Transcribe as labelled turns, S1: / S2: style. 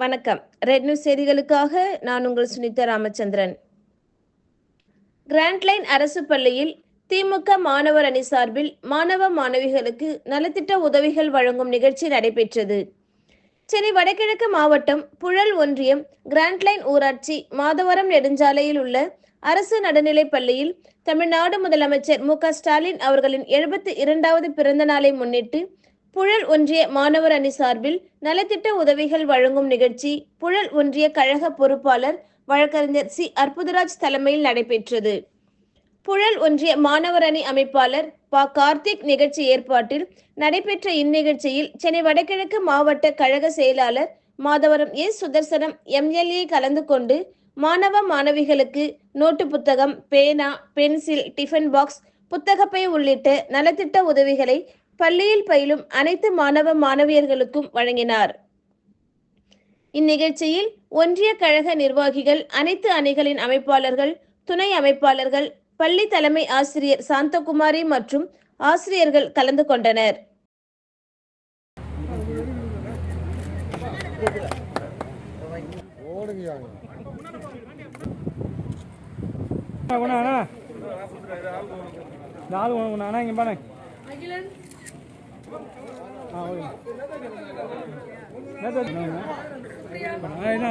S1: வணக்கம். Red news செய்திகளுக்காக நான் உங்கள் சுனிதா ராமச்சந்திரன். கிராண்ட்லைன் அரசு பள்ளியில் திமுக மாணவர் அணி சார்பில் மாணவ மாணவிகளுக்கு நலத்திட்ட உதவிகள் வழங்கும் நிகழ்ச்சி நடைபெற்றது. சென்னை வடகிழக்கு மாவட்டம் புழல் ஒன்றியம் கிராண்ட்லைன் ஊராட்சி மாதவரம் நெடுஞ்சாலையில் உள்ள அரசு நடுநிலைப் பள்ளியில் தமிழ்நாடு முதலமைச்சர் மு க ஸ்டாலின் அவர்களின் எழுபத்தி இரண்டாவது பிறந்த நாளை முன்னிட்டு புழல் ஒன்றிய மாணவர் அணி சார்பில் நலத்திட்ட உதவிகள் வழங்கும் நிகழ்ச்சி புழல் ஒன்றிய கழக பொறுப்பாளர் வழக்கறிஞர் சி. அற்புதராஜ் தலைமையில் நடைபெற்றது. புழல் ஒன்றிய மாணவர் அணி அமைப்பாளர் பா. கார்த்திக் நிகழ்ச்சி ஏற்பாட்டில் நடைபெற்ற இந்நிகழ்ச்சியில் சென்னை வடகிழக்கு மாவட்ட கழக செயலாளர் மாதவரம் எஸ் சுதர்சனம் எம்எல்ஏ கலந்து கொண்டு மாணவ மாணவிகளுக்கு நோட்டு புத்தகம் பேனா பென்சில் டிஃபன் பாக்ஸ் புத்தகப்பை உள்ளிட்ட நலத்திட்ட உதவிகளை பள்ளியில் பயிலும் அனைத்து மாணவ மாணவியர்களுக்கும் வழங்கினார். இந்நிகழ்ச்சியில் ஒன்றிய கழக நிர்வாகிகள் அனைத்து அணிகளின் அமைப்பாளர்கள் துணை அமைப்பாளர்கள் பள்ளி தலைமை ஆசிரியர் சாந்தகுமாரி மற்றும் ஆசிரியர்கள் கலந்து கொண்டனர்.
S2: நாலு ஒன்று அண்ணா இங்கே பாருங்க. என்ன